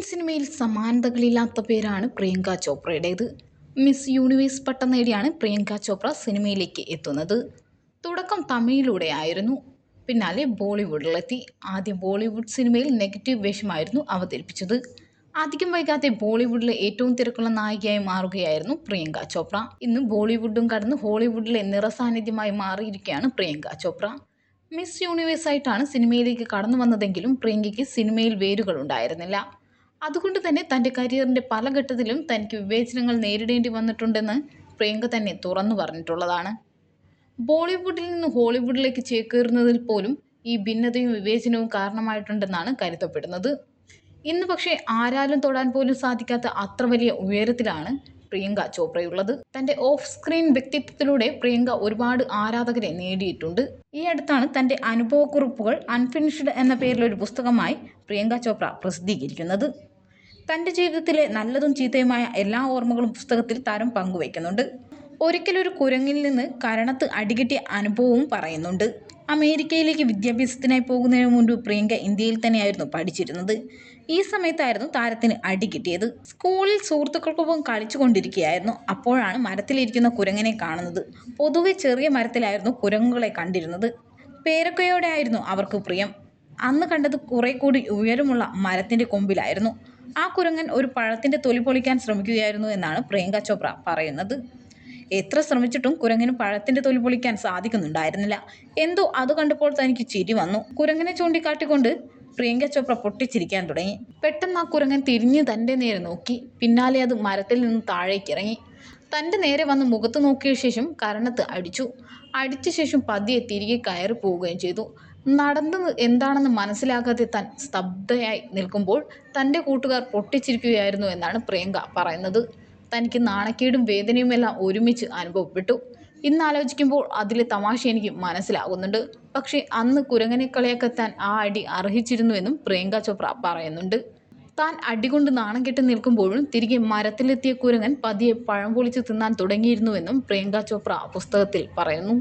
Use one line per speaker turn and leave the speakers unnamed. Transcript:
സിനിമയിൽ സമാനതകളില്ലാത്ത പേരാണ് പ്രിയങ്ക ചോപ്രയുടേത്. മിസ് യൂണിവേഴ്സ് പട്ടം നേടിയാണ് പ്രിയങ്ക ചോപ്ര സിനിമയിലേക്ക് എത്തുന്നത്. തുടക്കം തമിഴിലൂടെ ആയിരുന്നു പിന്നാലെ ബോളിവുഡിലെത്തി. ആദ്യം ബോളിവുഡ് സിനിമയിൽ നെഗറ്റീവ് വേഷമായിരുന്നു അവതരിപ്പിച്ചത്. അധികം വൈകാതെ ബോളിവുഡിലെ ഏറ്റവും തിരക്കുള്ള നായികയായി മാറുകയായിരുന്നു പ്രിയങ്ക ചോപ്ര. ഇന്ന് ബോളിവുഡും കടന്ന് ഹോളിവുഡിലെ നിറസാന്നിധ്യമായി മാറിയിരിക്കുകയാണ് പ്രിയങ്ക ചോപ്ര. മിസ് യൂണിവേഴ്സായിട്ടാണ് സിനിമയിലേക്ക് കടന്നു വന്നതെങ്കിലും പ്രിയങ്കയ്ക്ക് സിനിമയിൽ വേരുകൾ ഉണ്ടായിരുന്നില്ല അതുകൊണ്ട് തന്നെ തന്റെ കരിയറിന്റെ പല ഘട്ടത്തിലും തനിക്ക് വിവേചനങ്ങൾ നേരിടേണ്ടി വന്നിട്ടുണ്ടെന്ന് പ്രിയങ്ക തന്നെ തുറന്നു പറഞ്ഞിട്ടുള്ളതാണ്. ബോളിവുഡിൽ നിന്ന് ഹോളിവുഡിലേക്ക് ചേക്കേറുന്നതിൽ പോലും ഈ ഭിന്നതയും വിവേചനവും കാരണമായിട്ടുണ്ടെന്നാണ് കരുതപ്പെടുന്നത്. ഇന്ന് പക്ഷേ ആരാലും തൊടാൻ പോലും സാധിക്കാത്ത അത്ര വലിയ ഉയരത്തിലാണ് പ്രിയങ്ക ചോപ്രയുള്ളത്. തന്റെ ഓഫ് സ്ക്രീൻ വ്യക്തിത്വത്തിലൂടെ പ്രിയങ്ക ഒരുപാട് ആരാധകരെ നേടിയിട്ടുണ്ട്. ഈ അടുത്താണ് തന്റെ അനുഭവക്കുറിപ്പുകൾ അൺഫിനിഷ്ഡ് എന്ന പേരിലൊരു പുസ്തകമായി പ്രിയങ്ക ചോപ്ര പ്രസിദ്ധീകരിക്കുന്നത്. തന്റെ ജീവിതത്തിലെ നല്ലതും ചീത്തയുമായ എല്ലാ ഓർമ്മകളും പുസ്തകത്തിൽ താരം പങ്കുവയ്ക്കുന്നുണ്ട്. ഒരിക്കലൊരു കുരങ്ങിൽ നിന്ന് കരണത്ത് അടികിട്ടിയ അനുഭവവും പറയുന്നുണ്ട്. അമേരിക്കയിലേക്ക് വിദ്യാഭ്യാസത്തിനായി പോകുന്നതിന് മുൻപ് പ്രിയങ്ക ഇന്ത്യയിൽ തന്നെയായിരുന്നു പഠിച്ചിരുന്നത്. ഈ സമയത്തായിരുന്നു താരത്തിന് അടി കിട്ടിയത്. സ്കൂളിൽ സുഹൃത്തുക്കൾക്കൊപ്പം കളിച്ചുകൊണ്ടിരിക്കുകയായിരുന്നു. അപ്പോഴാണ് മരത്തിലിരിക്കുന്ന കുരങ്ങനെ കാണുന്നത്. പൊതുവെ ചെറിയ മരത്തിലായിരുന്നു കുരങ്ങുകളെ കണ്ടിരുന്നത്. പേരക്കയോടെ ആയിരുന്നു അവർക്ക് പ്രിയം. അന്ന് കണ്ടത് കുറെ കൂടി ഉയരമുള്ള മരത്തിന്റെ കൊമ്പിലായിരുന്നു. ആ കുരങ്ങൻ ഒരു പഴത്തിന്റെ തൊലി പൊളിക്കാൻ ശ്രമിക്കുകയായിരുന്നു എന്നാണ് പ്രിയങ്ക ചോപ്ര പറയുന്നത്. എത്ര ശ്രമിച്ചിട്ടും കുരങ്ങിന് പഴത്തിന്റെ തൊലി പൊളിക്കാൻ സാധിക്കുന്നുണ്ടായിരുന്നില്ല. എന്തോ അത് കണ്ടപ്പോൾ തനിക്ക് ചിരി വന്നു. കുരങ്ങനെ ചൂണ്ടിക്കാട്ടിക്കൊണ്ട് പ്രിയങ്ക ചോപ്ര പൊട്ടിച്ചിരിക്കാൻ തുടങ്ങി. പെട്ടെന്ന് ആ കുരങ്ങൻ തിരിഞ്ഞ് തന്റെ നേരെ നോക്കി. പിന്നാലെ അത് മരത്തിൽ നിന്ന് താഴേക്ക് ഇറങ്ങി. തന്റെ നേരെ വന്ന് മുഖത്ത് നോക്കിയ ശേഷം കരണത്ത് അടിച്ചു. അടിച്ച ശേഷം പതിയെ തിരികെ കയറി പോവുകയും ചെയ്തു. നടന്നത് എന്താണെന്ന് മനസ്സിലാകാതെ താൻ സ്തബ്ധയായി നിൽക്കുമ്പോൾ തന്റെ കൂട്ടുകാർ പൊട്ടിച്ചിരിക്കുകയായിരുന്നു എന്നാണ് പ്രിയങ്ക പറയുന്നത്. തനിക്ക് നാണക്കേടും വേദനയുമെല്ലാം ഒരുമിച്ച് അനുഭവപ്പെട്ടു. ഇന്നാലോചിക്കുമ്പോൾ അതിലെ തമാശ എനിക്ക് മനസ്സിലാകുന്നുണ്ട്. പക്ഷേ അന്ന് കുരങ്ങനെ താൻ ആ അടി അർഹിച്ചിരുന്നുവെന്നും പ്രിയങ്ക ചോപ്ര പറയുന്നുണ്ട്. താൻ അടികൊണ്ട് നാണം കെട്ടി നിൽക്കുമ്പോഴും തിരികെ മരത്തിലെത്തിയ കുരങ്ങൻ പതിയെ പഴം പൊളിച്ച് തിന്നാൻ തുടങ്ങിയിരുന്നുവെന്നും പ്രിയങ്ക ചോപ്ര പുസ്തകത്തിൽ പറയുന്നു.